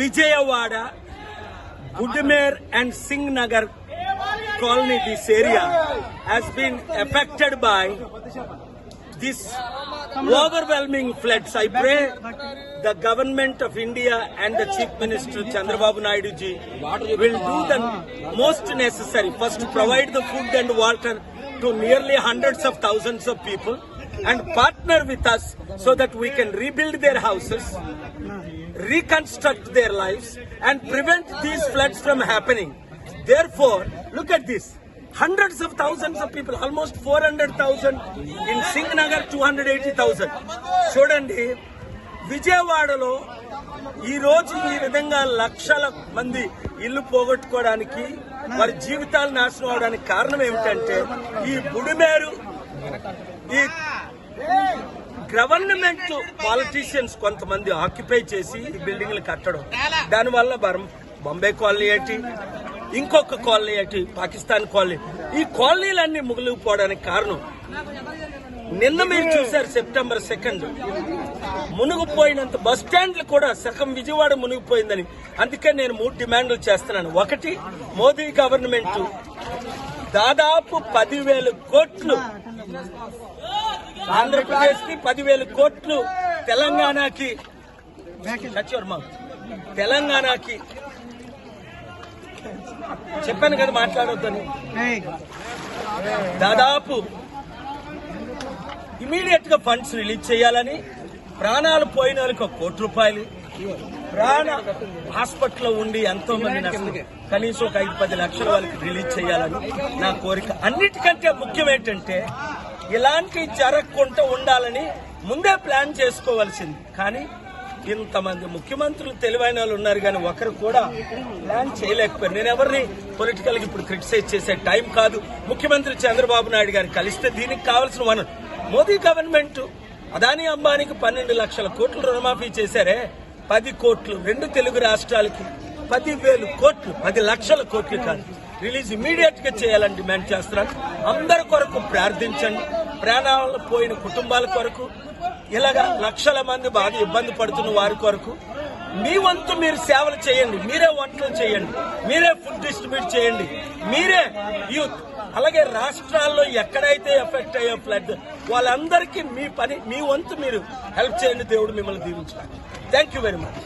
Vijayawada, Budmer and Singh Nagar colony, this area has been affected by this overwhelming floods. I pray the government of India and the Chief Minister Chandrababu Naidu ji will do the most necessary. First, provide the food and water to nearly hundreds of thousands of people and partner with us so that we can rebuild their houses, reconstruct their lives and prevent these floods from happening. Therefore, look at this. Hundreds of thousands of people, almost 400,000 in Singh Nagar, 280,000. చూడండి విజయవాడలో ఈ రోజు ఈ విధంగా లక్షల మంది ఇల్లు పోగొట్టుకోవడానికి వారి జీవితాలు నాశనం అవడానికి కారణం ఏమిటంటే ఈ బుడిమేరు ఈ గవర్నమెంట్ పాలిటీషియన్స్ కొంతమంది ఆక్యుపై చేసి బిల్డింగ్లు కట్టడం. దానివల్ల బరం బొంబే కాలనీ ఏంటి ఇంకొక కాలనీ ఏంటి పాకిస్తాన్ కాలనీ. ఈ కాలనీలన్నీ ముగిలిపోవడానికి కారణం నిన్న మీరు చూశారు సెప్టెంబర్ సెకండ్. మునిగిపోయినంత బస్ స్టాండ్లు కూడా సగం విజయవాడ మునిగిపోయిందని. అందుకే నేను మూడు డిమాండ్లు చేస్తున్నాను. ఒకటి మోదీ గవర్నమెంట్ దాదాపు పదివేల కోట్లు ఆంధ్రప్రదేశ్కి పదివేల కోట్లు తెలంగాణకి తెలంగాణకి. చెప్పాను కదా మాట్లాడొద్దని. దాదాపు ఇమీడియట్గా ఫండ్స్ రిలీజ్ చేయాలని ప్రాణాలు పోయిన వాళ్ళకి ఒక కోటి రూపాయలు ప్రాణ హాస్పిటల్లో ఉండి ఎంతో మంది నష్టం కనీసం ఒక ఐదు పది లక్షల వాళ్ళకి రిలీజ్ చేయాలని నా కోరిక. అన్నిటికంటే ముఖ్యం ఏంటంటే ఇలాంటి జరగకుండా ఉండాలని ముందే ప్లాన్ చేసుకోవాల్సింది. కానీ ఇంతమంది ముఖ్యమంత్రులు తెలివైన వాళ్ళు ఉన్నారు కానీ ఒకరు కూడా ప్లాన్ చేయలేకపోయారు. నేను ఎవరిని పొలిటికల్ ఇప్పుడు క్రిటిసైజ్ చేసే టైం కాదు. ముఖ్యమంత్రి చంద్రబాబు నాయుడు గారు కలిస్తే దీనికి కావాల్సిన వనరు. మోదీ గవర్నమెంట్ అదాని అంబానీకి పన్నెండు లక్షల కోట్లు రుణమాఫీ చేశారే. పది కోట్లు రెండు తెలుగు రాష్ట్రాలకి పది వేలు కోట్లు పది లక్షల కోట్లు కాదు. రిలీజ్ ఇమీడియట్గా చేయాలని డిమాండ్ చేస్తున్నాను. అందరి కొరకు ప్రార్థించండి. ప్రాణాలు పోయిన కుటుంబాల కొరకు ఇలాగ లక్షల మంది బాగా ఇబ్బంది పడుతున్న వారి కొరకు మీ వంతు మీరు సేవలు చేయండి. మీరే వంటలు చేయండి. మీరే ఫుడ్ డిస్ట్రిబ్యూట్ చేయండి. మీరే యూత్ అలాగే రాష్ట్రాల్లో ఎక్కడైతే ఎఫెక్ట్ అయ్యే ఫ్లడ్ వాళ్ళందరికీ మీ పని మీ వంతు మీరు హెల్ప్ చేయండి. దేవుడు మిమ్మల్ని దీవించాలి థ్యాంక్ యూ వెరీ మచ్